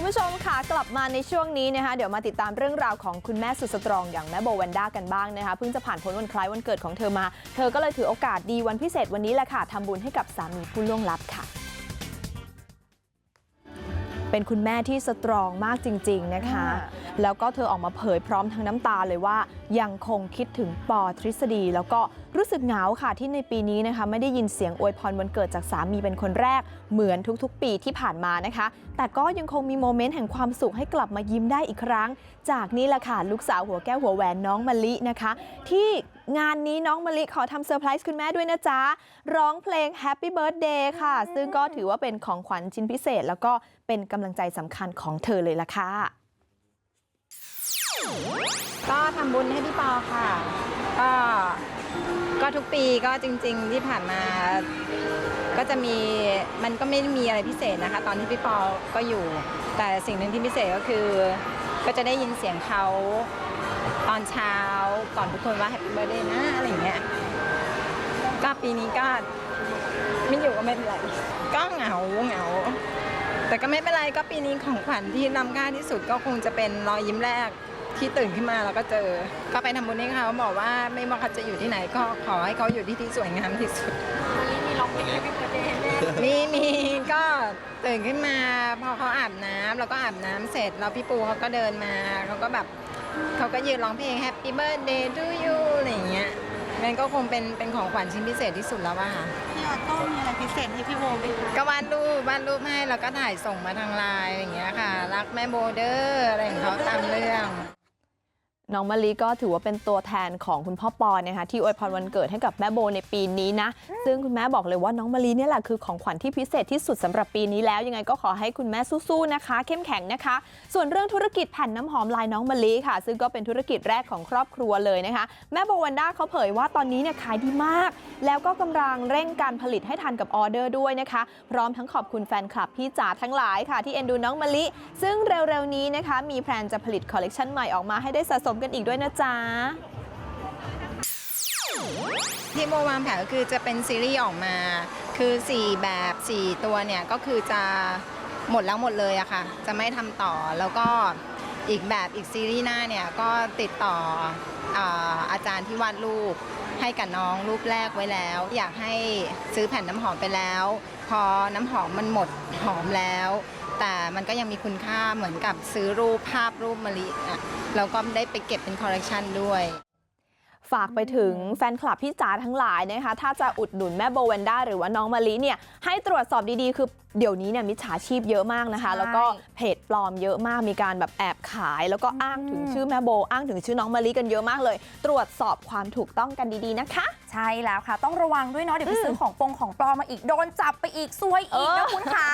คุณผู้ชมค่ะกลับมาในช่วงนี้นะคะเดี๋ยวมาติดตามเรื่องราวของคุณแม่สุดสตรองอย่างแม่โบวันด้ากันบ้างนะคะเพิ่งจะผ่านพ้นวันคล้ายวันเกิดของเธอมา เธอก็เลยถือโอกาสดีวันพิเศษวันนี้แหละค่ะทำบุญให้กับสามีผู้ล่วงลับค่ะ เป็นคุณแม่ที่สตรองมากจริง ๆนะคะ แล้วก็เธอออกมาเผยพร้อมทั้งน้ำตาเลยว่ายังคงคิดถึงปอทฤษฎี แล้วก็รู้สึกเหงาค่ะที่ในปีนี้นะคะไม่ได้ยินเสียงอวยพรวันเกิดจากสามีเป็นคนแรก เหมือนทุกๆ ปีที่ผ่านมานะคะ แต่ก็ยังคงมีโมเมนต์แห่งความสุขให้กลับมายิ้มได้อีกครั้ง จากนี้แหละค่ะลูกสาวหัวแก้วหัวแหวนน้องมะลินะคะ ที่งานนี้น้องมะลิขอทำเซอร์ไพรส์คุณแม่ด้วยนะจ๊ะ ร้องเพลง Happy Birthday ค่ะ ซึ่งก็ถือว่าเป็นของขวัญชิ้นพิเศษ แล้วก็เป็นกำลังใจสำคัญของเธอเลยล่ะค่ะำบุญให้พี่ปอค่ะ ก็ก็ทุกปีก็จริง ๆ ที่ผ่านมา ก็จะมีมันก็ไม่ได้มีอะไรพิเศษนะคะ ตอนที่พี่ปอก็อยู่ แต่สิ่งหนึ่งที่พิเศษก็คือ ก็จะได้ยินเสียงเขาตอนเช้าก่อนทุกคนว่าแฮปปี้เบ t ร์ a เดย์นะอะไรอย่างเงี้ยก็ปีนี้ก็ไม่อยู่ก็ไม่เป็นไรก็เหงาเหงา แต่ก็ไม่เป็นไรก็ปีนี้ของขวัญที่ล้ำค่าที่สุดก็คงจะเป็นรอยยิ้มแรก ที่ตื่นขึ้นมาแล้วก็เจอ ก็ไปทำบุญให้เขาบอกว่าไม่ว่าเขาจะอยู่ที่ไหนก็ขอให้เขาอยู่ที่ที่สวยงามที่สุดมีมีก็ตื่นขึ้นมาพอเขาอาบน้ำแล้วก็อาบน้ำเสร็จแล้วพี่ปูเขาก็เดินมาเขาก็แบบเขาก็ยืนร้องเพลง Happy Birthday to you อะไรอย่างเงี้ยมันก็คงเป็นเป็นของขวัญชิ้นพิเศษที่สุดแล้วว่าพี่ออโต้มีอะไรพิเศษให้พี่โบไหมคะก็วาดรูปวาดรูปให้แล้วก็ถ่ายส่งมาทางไลน์อย่างเงี้ยค่ะ รักแม่โบเดอร์อะไรของเขาตามเรื่อง น้องมะลิก็ถือว่าเป็นตัวแทนของคุณพ่อปอนนะคะที่อวยพรวันเกิดให้กับแม่โบในปีนี้นะ ซึ่งคุณแม่บอกเลยว่าน้องมะลิเนี่ยแหละคือของขวัญที่พิเศษที่สุดสำหรับปีนี้แล้วยังไงก็ขอให้คุณแม่สู้ๆนะคะ เข้มแข็งนะคะ ส่วนเรื่องธุรกิจแผ่นน้ำหอมลายน้องมะลิค่ะ ซึ่งก็เป็นธุรกิจแรกของครอบครัวเลยนะคะ แม่โบวันด้าเขาเผยว่าตอนนี้เนี่ยขายดีมาก แล้วก็กำลังเร่งการผลิตให้ทันกับออเดอร์ด้วยนะคะ พร้อมทั้งขอบคุณแฟนคลับพี่จ๋าทั้งหลายค่ะ ที่เอ็นดูน้องมะลิ ซึ่งเร็วๆนี้นะคะ มีแพลนจะผลิตคอลเลกชันใหม่ออกมาให้ได้สะสมกันอีกด้วยนะจ๊ะที่โมวางแผนก็คือจะเป็นซีรีส์ออกมา คือ 4 แบบ 4 ตัวเนี่ย ก็คือจะหมดแล้วหมดเลยอะค่ะ จะไม่ทำต่อแล้วก็อีกแบบอีกซีรีส์หน้าเนี่ย ก็ติดต่ออาอาจารย์ที่วาดรูป ให้กับน้องรูปแรกไว้แล้ว อยากให้ซื้อแผ่นน้ำหอมไปแล้ว พอน้ำหอมมันหมดหอมแล้ว แต่มันก็ยังมีคุณค่าเหมือนกับซื้อรูปภาพรูปมะลิอะเราก็ได้ไปเก็บเป็นคอลเลกชันด้วย ฝากไปถึงแฟนคลับพี่จ๋าทั้งหลายนะคะถ้าจะอุดหนุนแม่โบเวนด้าหรือว่าน้องมะลิเนี่ยให้ตรวจสอบดีๆ คือเดี๋ยวนี้เนี่ยมิจฉาชีพเยอะมากนะคะใช่แล้วก็เพจปลอมเยอะมากมีการแบบแอบขาย แล้วก็อ้างถึงชื่อแม่โบ อ้างถึงชื่อน้องมะลิกันเยอะมากเลย ตรวจสอบความถูกต้องกันดีๆนะคะ ใช่แล้วค่ะ ต้องระวังด้วยเนาะเดี๋ยวไปซื้อของปงของปลอมมาอีกโดนจับไปอีกซวยอีกเอนะอคุณคะ